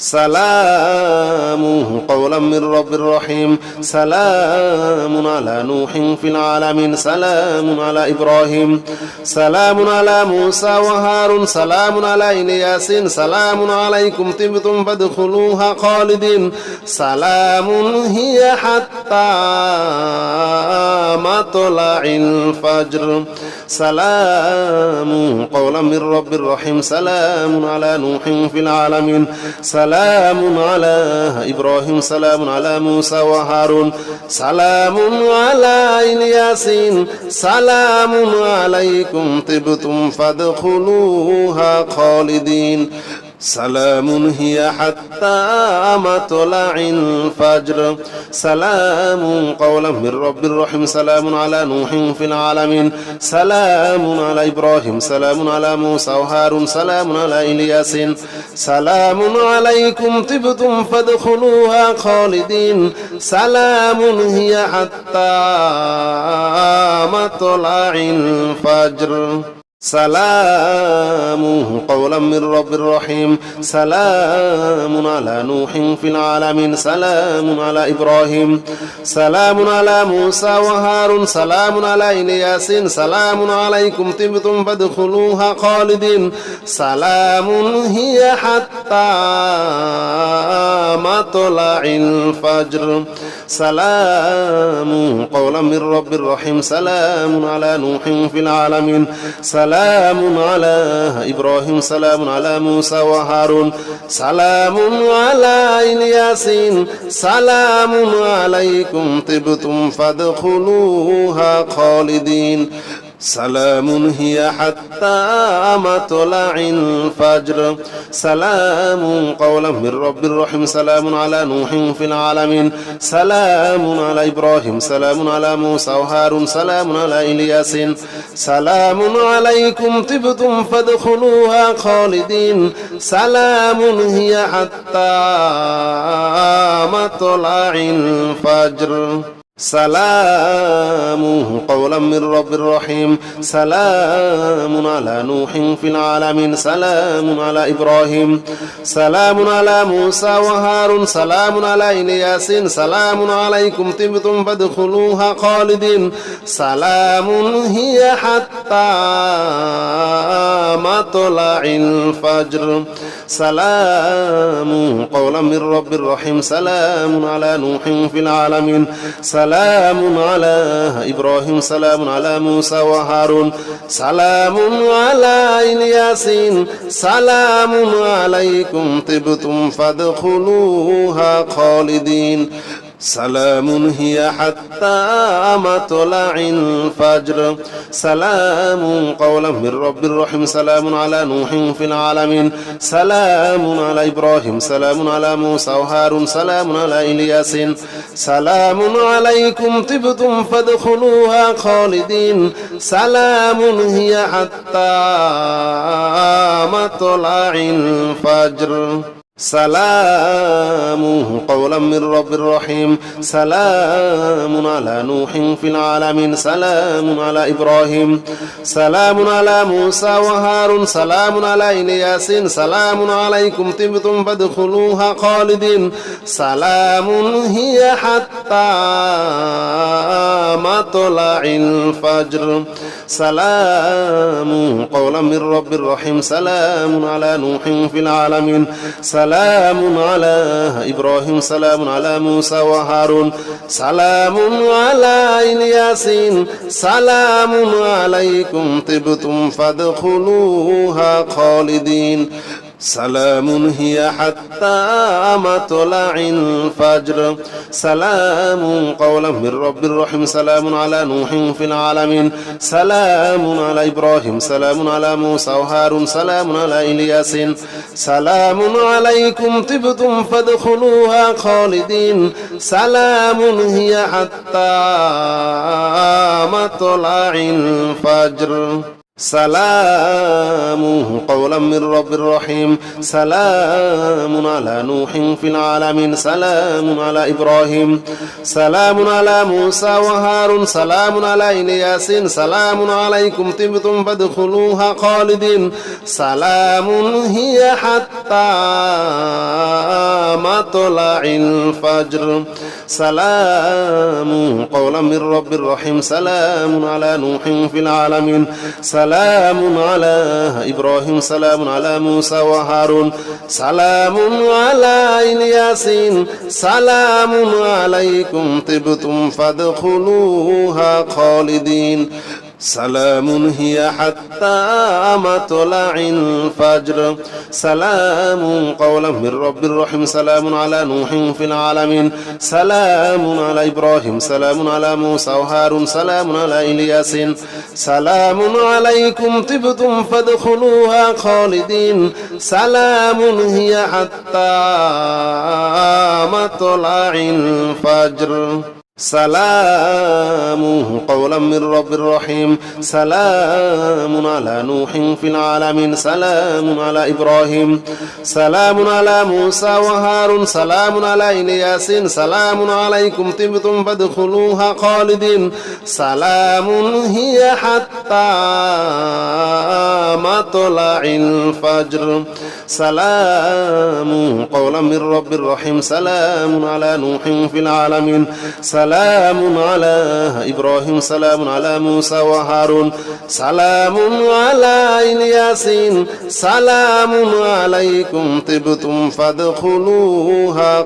سلام قولا من رب رحيم سلام على نوح في العالمين سلام على إبراهيم سلام على موسى وهارون سلام على إلياس سلام عليكم طبتم فادخلوها خالدين سلام هي حتى مطلع الفجر سلام. قولا من رب رحيم. سلام على نوح في العالمين. سلام على إبراهيم. سلام على موسى وهارون. سلام على الياسين سلام عليكم طبتم فادخلوها خالدين. سلام هي حتى مطلع الفجر. سلام قولا من رب الرحيم سلام على نوح في العالمين. سلام على إبراهيم سلام على موسى وهارون سلام على إلياس سلام عليكم طبتم فادخلوها خالدين. سلام هي حتى مطلع الفجر. سلام قولا من رب رحيم سلام على نوح في العالمين سلام على إبراهيم سلام على موسى وهارون سلام على إلياس سلام عليكم طبتم فادخلوها خالدين سلام هي حتى مطلع الفجر سلام. قولا من رب رحيم. سلام على نوح في العالمين. سلام على إبراهيم. سلام على موسى وهارون. سلام على الياسين سلام عليكم طبتم فادخلوها خالدين. سلام هي حتى مطلع الفجر. سلام قولا من رب الرحيم سلام على نوح في العالمين. سلام على إبراهيم سلام على موسى وهارون سلام على إلياس سلام عليكم طبتم فادخلوها خالدين. سلام هي حتى مطلع الفجر. سلام قولا من رب رحيم. سلام على نوح في العالمين. سلام على إبراهيم. سلام على موسى وهارون. سلام على إلياس سلام عليكم طبتم فادخلوها خالدين. سلام هي حتى مطلع الفجر. سلام قولا من رب رحيم. سلام على نوح في العالمين. سلام على إبراهيم سلام على موسى وهارون سلام على الياسين سلام عليكم طبتم فادخلوها خالدين سلام هي حتى مطلع الفجر. سلام قولا من رب رحيم سلام على نوح في العالمين. سلام على إبراهيم سلام على موسى وهارون سلام على إلياس سلام عليكم طبتم فادخلوها خالدين. سلام هي حتى مطلع الفجر. سلام قولا من رب رحيم. سلام على نوح في العالمين. سلام على إبراهيم. سلام على موسى وهارون. سلام على إلياس سلام عليكم طبتم فادخلوها خالدين. سلام هي حتى مطلع الفجر. سلام قولا من رب رحيم. سلام على نوح في العالمين. سلام على إبراهيم سلام على موسى وهارون سلام على الياسين سلام عليكم طبتم فادخلوها خالدين سلام هي حتى مطلع الفجر. سلام قولا من رب رحيم سلام على نوح في العالمين. سلام على إبراهيم سلام على موسى وهارون سلام على إلياس سلام عليكم طبتم فادخلوها خالدين. سلام هي حتى مطلع الفجر. سلام قولا من رب رحيم سلام على نوح في العالمين سلام على إبراهيم سلام على موسى وهارون سلام على إلياس سلام عليكم تبتم فادخلوها خالدين سلام هي حتى مطلع الفجر. سلام قولا من رب رحيم. سلام على نوح في العالمين. سلام على إبراهيم. سلام على موسى وهارون. سلام على الياسين سلام عليكم طبتم فادخلوها خالدين. سلام هي حتى مطلع الفجر. سلام قولا من رب الرحيم سلام على نوح في العالمين. سلام على إبراهيم سلام على موسى وهارون سلام على إلياس سلام عليكم طبتم فادخلوها خالدين. سلام هي حتى مطلع الفجر. سلام قولا من رب رحيم. سلام على نوح في العالمين. سلام على إبراهيم. سلام على موسى وهارون. سلام على إلياس سلام عليكم طبتم فادخلوها خالدين. سلام هي حتى مطلع الفجر. سلام قولا من رب رحيم. سلام على نوح في العالمين. سلام سلام على إبراهيم سلام على موسى وهارون سلام على الياسين سلام عليكم طبتم فادخلوها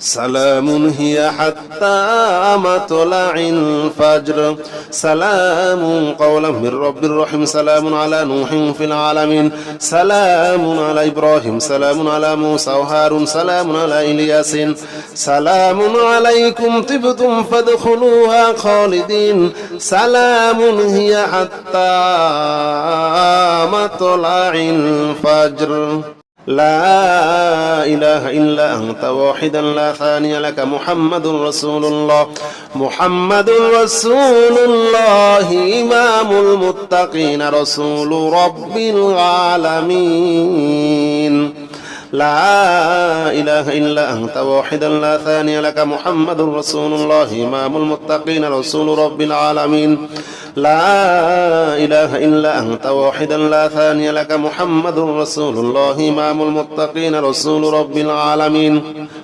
خالدين سلام هي حتى مطلع الفجر سلام قولا من رب الرحيم سلام على نوح في العالمين سلام على إبراهيم سلام على موسى وهارون سلام على إلياس سلام عليكم طبتم فادخلوها خالدين سلام هي حتى مطلع الفجر لا إله إلا أنت واحدا لا ثاني لك محمد رسول الله. محمد رسول الله إمام المتقين رسول رب العالمين. لا إله إلا أنت واحدا لا ثاني لك محمد رسول الله إمام المتقين رسول رب العالمين. لا إله إلا أنت واحدا لا ثاني لك محمد رسول الله إمام المتقين رسول رب العالمين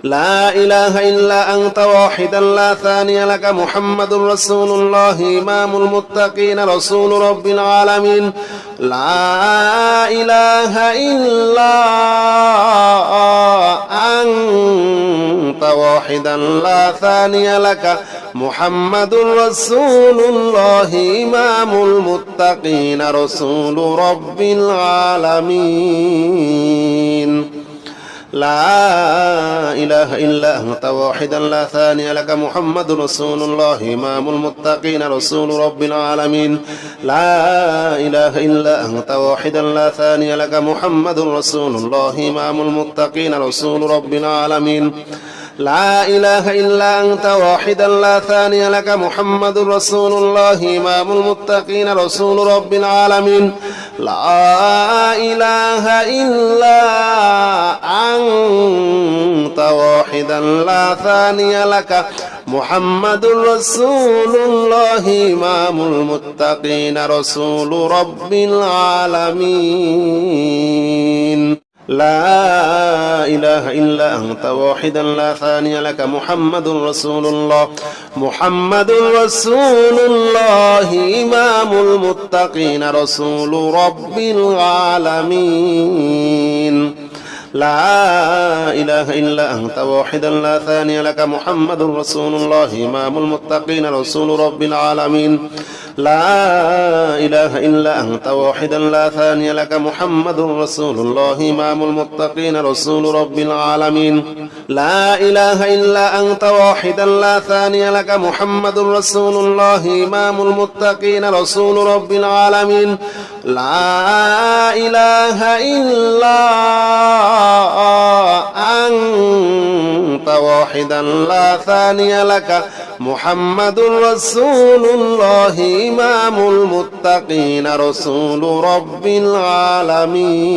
لا إله إلا أنت واحدا لا ثاني لك محمد رسول الله إمام المتقين رسول رب العالمين لا إله إلا أنت واحدا لا ثاني لك محمد رسول الله إمام المتقين رسول رب العالمين. لا إله إلا أنت واحدا لا ثاني لك محمد رسول الله إمام المتقين رسول رب العالمين. لا إله إلا أنت واحدا لا ثاني لك محمد رسول الله إمام المتقين رسول رب العالمين. لا إله إلا أنت واحدا لا ثاني لك محمد رسول الله إمام المتقين رسول رب العالمين لا إله إلا أنت واحدا لا ثاني لك محمد رسول الله إمام المتقين رسول رب العالمين لا إله إلا أنت واحدا لا ثاني لك محمد رسول الله محمد رسول الله إمام المتقين رسول رب العالمين لا إله إلا أنت واحدا لا ثاني لك محمد رسول الله إمام المتقين رسول رب العالمين لا إله إلا أنت واحدا لا ثاني لك محمد رسول الله إمام المتقين رسول رب العالمين لا إله إلا أنت واحدا لا ثاني لك محمد رسول الله إمام المتقين رسول رب العالمين لا إله إلا أنت واحدا لا ثاني لك محمد رسول الله إمام المتقين رسول رب العالمين.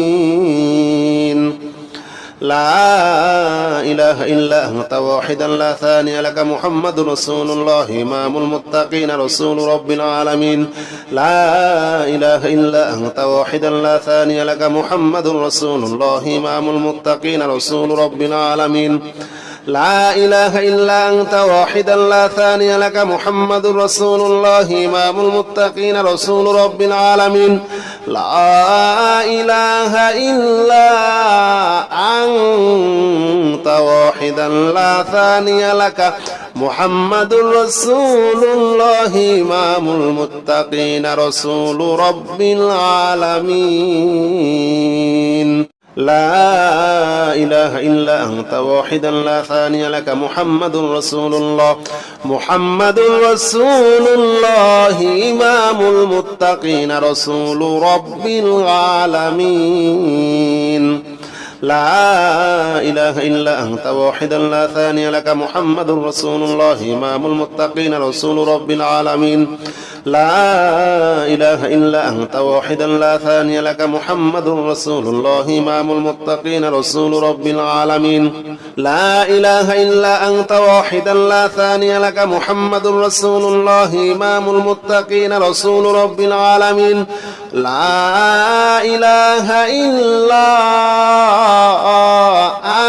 لا إله إلا أنت واحدا لا ثاني لك محمد رسول الله إمام المتقين رسول رب العالمين. لا إله إلا أنت واحدا لا ثاني لك محمد رسول الله إمام المتقين رسول رب العالمين. لا إله إلا أنت واحدا لا ثاني لك محمد رسول الله إمام المتقين رسول رب العالمين لا إله إلا أنت واحدا لا ثاني لك محمد رسول الله إمام المتقين رسول رب العالمين لا إله إلا أنت واحدا لا ثاني لك محمد رسول الله محمد رسول الله إمام المتقين رسول رب العالمين لا إله إلا أنت واحدا لا ثاني لك محمد رسول الله إمام المتقين رسول رب العالمين. لا إله إلا أنت واحدا لا ثاني لك محمد رسول الله إمام المتقين رسول رب العالمين. لا إله إلا أنت واحدا لا ثاني لك محمد رسول الله إمام المتقين رسول رب العالمين. لا إله إلا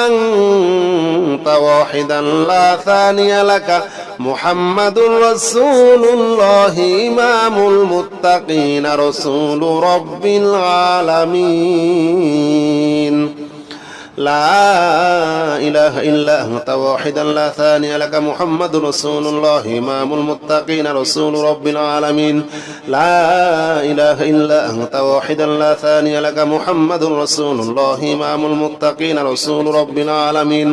أنت واحدا لا ثاني لك. محمد رسول الله إمام المتقين رسول رب العالمين. لا إله إلا أنت واحدا لا ثاني لك محمد رسول الله إمام المتقين رسول رب العالمين. لا إله إلا أنت واحدا لا ثاني لك محمد رسول الله إمام المتقين رسول رب العالمين.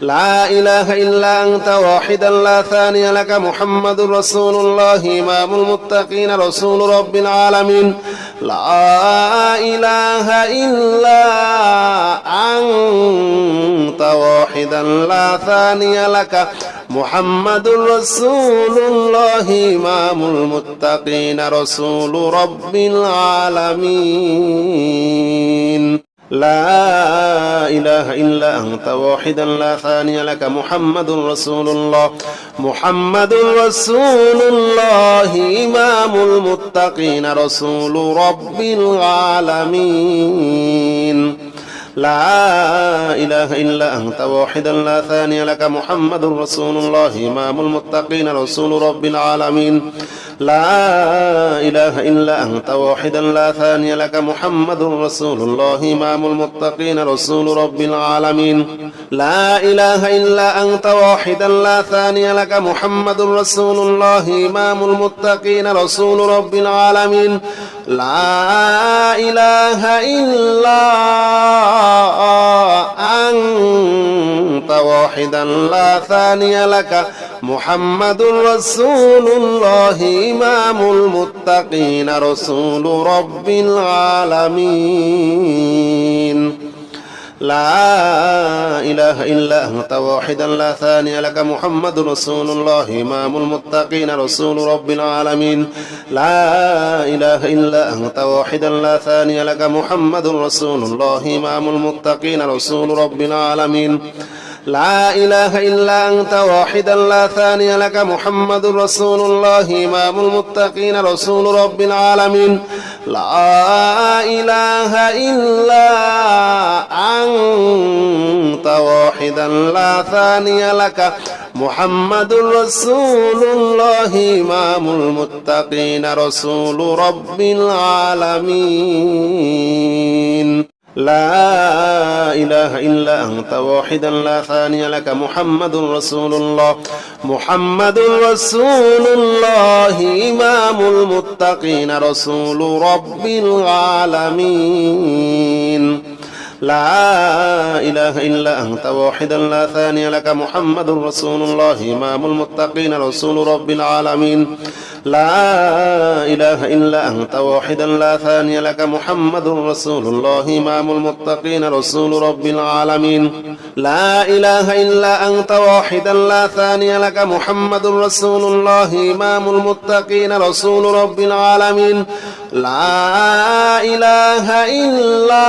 لا إله إلا أنت واحدا لا ثاني لك محمد رسول الله إمام المتقين رسول رب العالمين لا إله إلا أنت واحدا لا ثاني لك محمد رسول الله إمام المتقين رسول رب العالمين لا إله إلا أنت واحدا لا ثاني لك محمد رسول الله محمد رسول الله إمام المتقين رسول رب العالمين لا إله إلا أنت واحدا لا ثاني لك محمد رسول الله إمام المتقين رسول رب العالمين لا إله إلا أنت واحدا لا ثاني لك محمد رسول الله إمام المتقين رسول رب العالمين. لا إله إلا أنت واحدا لا ثاني لك محمد رسول الله إمام المتقين رسول رب العالمين. لا إله إلا أنت واحدا لا ثاني لك. محمد رسول الله إمام المتقين رسول رب العالمين. لا إله إلا أنت واحدا لا ثاني لك محمد رسول الله إمام المتقين رسول رب العالمين. لا إله إلا أنت واحدا لا ثاني لك محمد رسول الله إمام المتقين رسول رب العالمين. لا إله إلا أنت واحدا لا ثاني لك محمد رسول الله إمام المتقين رسول رب العالمين. لا إله إلا أنت واحدا لا ثاني لك محمد رسول الله إمام المتقين رسول رب العالمين لا إله إلا أنت واحدا لا ثاني لك محمد رسول الله محمد رسول الله إمام المتقين رسول رب العالمين لا إله إلا أنت واحدا لا ثاني لك محمد رسول الله إمام المتقين رسول رب العالمين. لا إله إلا أنت واحدا لا ثاني لك محمد رسول الله إمام المتقين رسول رب العالمين. لا إله إلا أنت واحدا لا ثاني لك محمد رسول الله إمام المتقين رسول رب العالمين لا إله إلا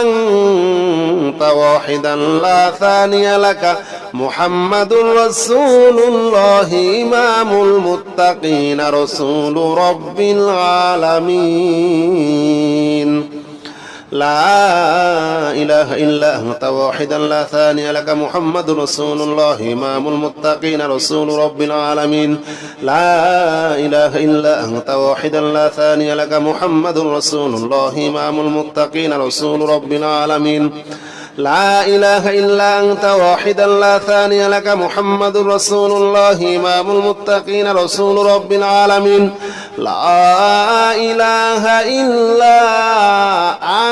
أنت واحدا لا ثاني لك محمد رسول الله إمام المتقين رسول رب العالمين لا إله إلا أنت واحدا لا ثاني لك محمد رسول الله إمام المتقين رسول رب العالمين. لا إله إلا أنت واحدا لا ثاني لك محمد رسول الله إمام المتقين رسول رب العالمين. لا إله إلا أنت واحدا لا ثاني لك محمد رسول الله إمام المتقين رسول رب العالمين لا إله إلا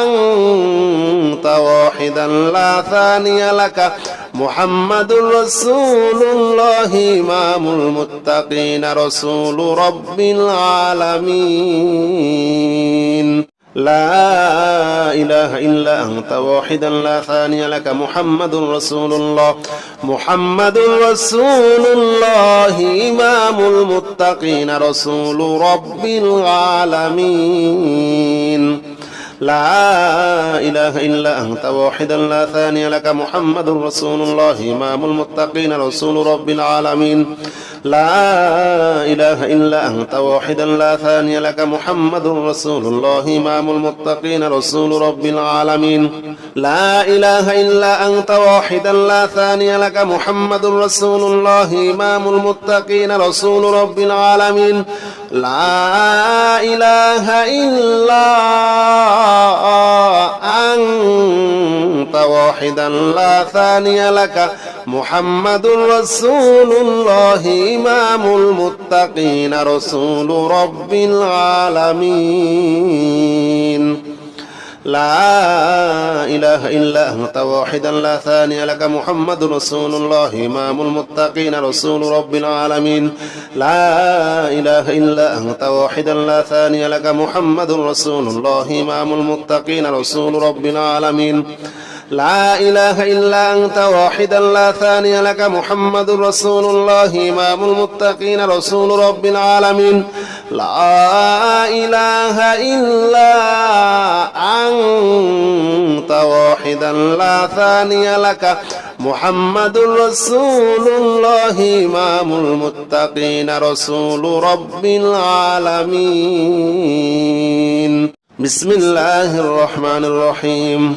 أنت واحدا لا ثاني لك محمد رسول الله إمام المتقين رسول رب العالمين لا إله إلا أنت واحدا لا ثاني لك محمد رسول الله محمد رسول الله إمام المتقين رسول رب العالمين لا إله إلا أنت واحدا لا ثاني لك محمد رسول الله إمام المتقين رسول رب العالمين لا إله إلا أنت واحدا لا ثاني لك محمد رسول الله إمام المتقين رسول رب العالمين لا إله إلا أنت واحدا لا ثاني لك محمد رسول الله إمام المتقين رسول رب العالمين لا إله إلا أنت واحدا لا ثاني لك محمد رسول الله إمام المتقين رسول رب العالمين. لا إله إلا أنت واحدا لا ثاني لك محمد رسول الله إمام المتقين رسول رب العالمين. لا إله إلا أنت واحدا لا ثاني لك محمد رسول الله إمام المتقين رسول رب العالمين. لا إله إلا أنت واحدا لا ثاني لك محمد رسول الله إمام المتقين رسول رب العالمين لا إله إلا أنت واحدا لا ثاني لك محمد رسول الله إمام المتقين رسول رب العالمين بسم الله الرحمن الرحيم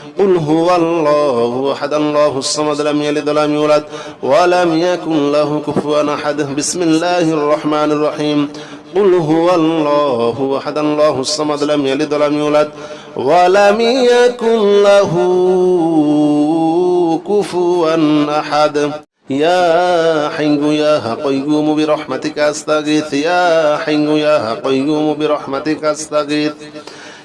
قل هو الله أحد الله الصمد لم يلد ولم يولد ولم يكن له كفوا أحد. بسم الله الرحمن الرحيم. قل هو الله أحد الله الصمد لم يلد ولم يولد ولم يكن له كفوا أحد. يا حي يا قيوم برحمتك أستغيث يا حي يا قيوم برحمتك أستغيث.